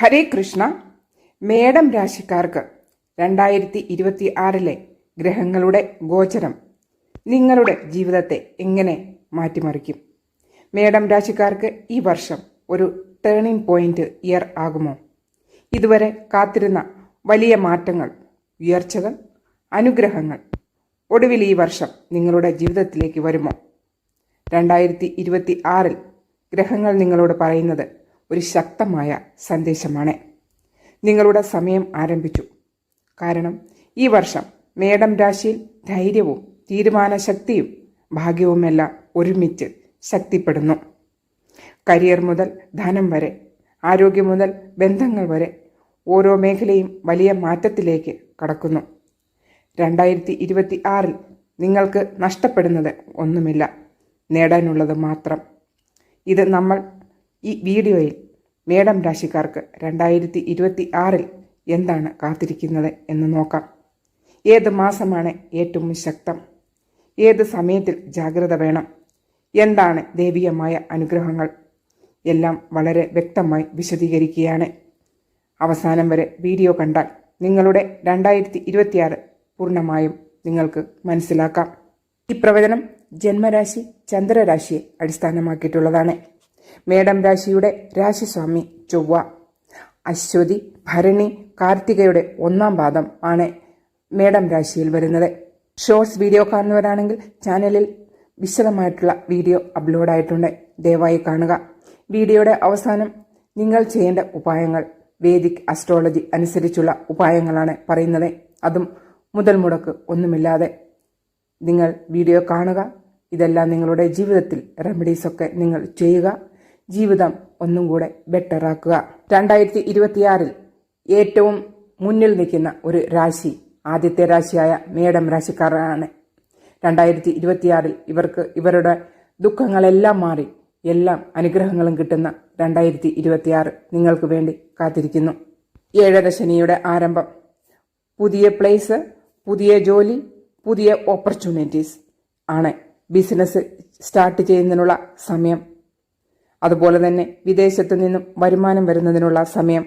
ഹരേ കൃഷ്ണ മേടം രാശിക്കാർക്ക് രണ്ടായിരത്തി ഇരുപത്തി ആറിലെ ഗ്രഹങ്ങളുടെ ഗോചരം നിങ്ങളുടെ ജീവിതത്തെ എങ്ങനെ മാറ്റിമറിക്കും? മേടം രാശിക്കാർക്ക് ഈ വർഷം ഒരു ടേണിംഗ് പോയിന്റ് ഇയർ ആകുമോ? ഇതുവരെ കാത്തിരുന്ന വലിയ മാറ്റങ്ങൾ ഉയർച്ചകൾ അനുഗ്രഹങ്ങൾ ഒടുവിൽ ഈ വർഷം നിങ്ങളുടെ ജീവിതത്തിലേക്ക് വരുമോ? രണ്ടായിരത്തി ഇരുപത്തി ആറിൽ ഗ്രഹങ്ങൾ നിങ്ങളോട് പറയുന്നത് ഒരു ശക്തമായ സന്ദേശമാണ്. നിങ്ങളുടെ സമയം ആരംഭിച്ചു. കാരണം ഈ വർഷം മേടം രാശിയിൽ ധൈര്യവും തീരുമാനശക്തിയും ഭാഗ്യവുമെല്ലാം ഒരുമിച്ച് ശക്തിപ്പെടുന്നു. കരിയർ മുതൽ ധനം വരെ ആരോഗ്യം മുതൽ ബന്ധങ്ങൾ വരെ ഓരോ മേഖലയും വലിയ മാറ്റത്തിലേക്ക് കടക്കുന്നു. രണ്ടായിരത്തി ഇരുപത്തി ആറിൽ നിങ്ങൾക്ക് നഷ്ടപ്പെടുന്നത് ഒന്നുമില്ല. നേടാനുള്ളത് മാത്രം. ഇത് നമ്മൾ ഈ വീഡിയോയിൽ മേടം രാശിക്കാർക്ക് രണ്ടായിരത്തി ഇരുപത്തി ആറിൽ എന്താണ് കാത്തിരിക്കുന്നത് എന്ന് നോക്കാം. ഏത് മാസമാണ് ഏറ്റവും ശക്തം? ഏത് സമയത്തിൽ ജാഗ്രത വേണം? എന്താണ് ദൈവികമായ അനുഗ്രഹങ്ങൾ? എല്ലാം വളരെ വ്യക്തമായി വിശദീകരിക്കുകയാണ്. അവസാനം വരെ വീഡിയോ കണ്ടാൽ നിങ്ങളുടെ രണ്ടായിരത്തി ഇരുപത്തിയാറ് പൂർണമായും നിങ്ങൾക്ക് മനസ്സിലാക്കാം. ഈ പ്രവചനം ജന്മരാശി ചന്ദ്രരാശിയെ അടിസ്ഥാനമാക്കിയിട്ടുള്ളതാണ്. മേടം രാശിയുടെ രാശിസ്വാമി ചൊവ്വ. അശ്വതി ഭരണി കാർത്തികയുടെ ഒന്നാം പാദം ആണ് മേടം രാശിയിൽ വരുന്നത്. ഷോർട്സ് വീഡിയോ കാണുന്നവരാണെങ്കിൽ ചാനലിൽ വിശദമായിട്ടുള്ള വീഡിയോ അപ്ലോഡ് ആയിട്ടുണ്ട്. ദയവായി കാണുക. വീഡിയോയുടെ അവസാനം നിങ്ങൾ ചെയ്യേണ്ട ഉപായങ്ങൾ വേദിക് അസ്ട്രോളജി അനുസരിച്ചുള്ള ഉപായങ്ങളാണ് പറയുന്നത്. അതും മുതൽ മുടക്ക് ഒന്നുമില്ലാതെ നിങ്ങൾ വീഡിയോ കാണുക. ഇതെല്ലാം നിങ്ങളുടെ ജീവിതത്തിൽ റെമഡീസൊക്കെ നിങ്ങൾ ചെയ്യുക. ജീവിതം ഒന്നും കൂടെ ബെറ്ററാക്കുക രണ്ടായിരത്തി ഇരുപത്തിയാറിൽ ഏറ്റവും മുന്നിൽ നിൽക്കുന്ന ഒരു രാശി ആദ്യത്തെ രാശിയായ മേടം രാശിക്കാരാണ്. രണ്ടായിരത്തി ഇരുപത്തിയാറിൽ ഇവർക്ക് ഇവരുടെ ദുഃഖങ്ങളെല്ലാം മാറി എല്ലാം അനുഗ്രഹങ്ങളും കിട്ടുന്ന രണ്ടായിരത്തി ഇരുപത്തിയാറ് നിങ്ങൾക്ക് വേണ്ടി കാത്തിരിക്കുന്നു. ഏഴര ശനിയുടെ ആരംഭം. പുതിയ പ്ലേസ് പുതിയ ജോലി പുതിയ ഓപ്പർച്യൂണിറ്റീസ് ആണ്. ബിസിനസ് സ്റ്റാർട്ട് ചെയ്യുന്നതിനുള്ള സമയം. അതുപോലെ തന്നെ വിദേശത്തു നിന്നും വരുമാനം വരുന്നതിനുള്ള സമയം.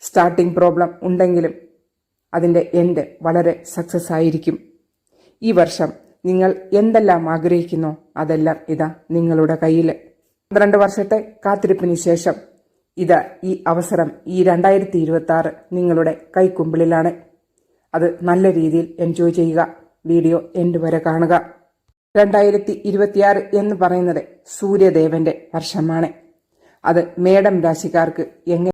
സ്റ്റാർട്ടിംഗ് പ്രോബ്ലം ഉണ്ടെങ്കിലും അതിന്റെ എൻഡ് വളരെ സക്സസ് ആയിരിക്കും. ഈ വർഷം നിങ്ങൾ എന്തെല്ലാം ആഗ്രഹിക്കുന്നു? അതെല്ലാം ഇതാ നിങ്ങളുടെ കയ്യിൽ പന്ത്രണ്ട് വർഷത്തെ കാത്തിരിപ്പിന് ശേഷം ഇത് ഈ അവസരം ഈ രണ്ടായിരത്തി ഇരുപത്തി ആറ് നിങ്ങളുടെ കൈക്കുമ്പിളിലാണ്. അത് നല്ല രീതിയിൽ എൻജോയ് ചെയ്യുക. വീഡിയോ എൻഡ് വരെ കാണുക. രണ്ടായിരത്തി ഇരുപത്തിയാറ് എന്ന് പറയുന്നത് സൂര്യദേവന്റെ വർഷമാണ്. അത് മേടം രാശിക്കാർക്ക് എങ്ങനെ